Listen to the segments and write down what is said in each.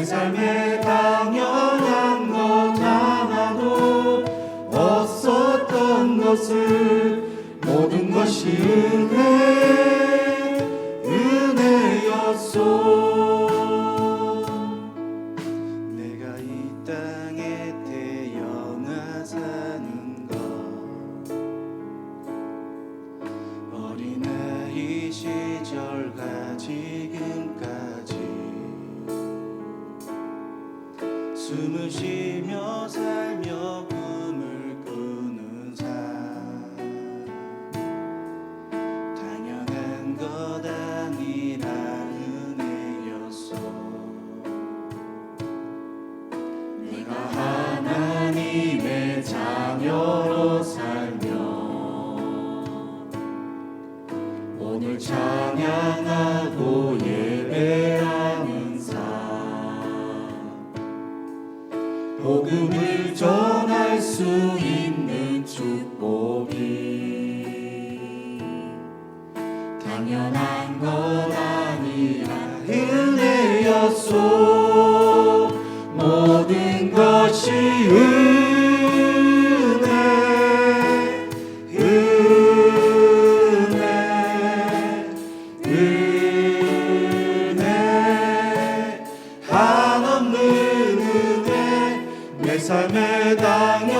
내 삶에 당연한 것 하나도 없었던 것을 모든 것이 은혜 은혜였소. 내가 이땅 숨을 쉬며 살며 있는 축복이 당연한 것 아니라 은혜였소. 모든 것이 은혜 은혜 은혜. 한없는 은혜 내 삶에 당연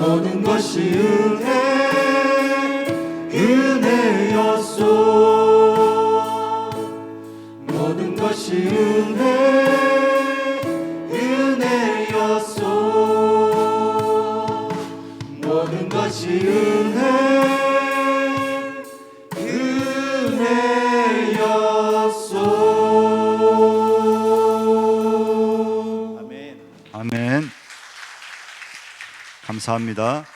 모든 것이 은혜 은혜였소. 모든 것이 은혜 은혜였소. 모든 것이 은혜 감사합니다.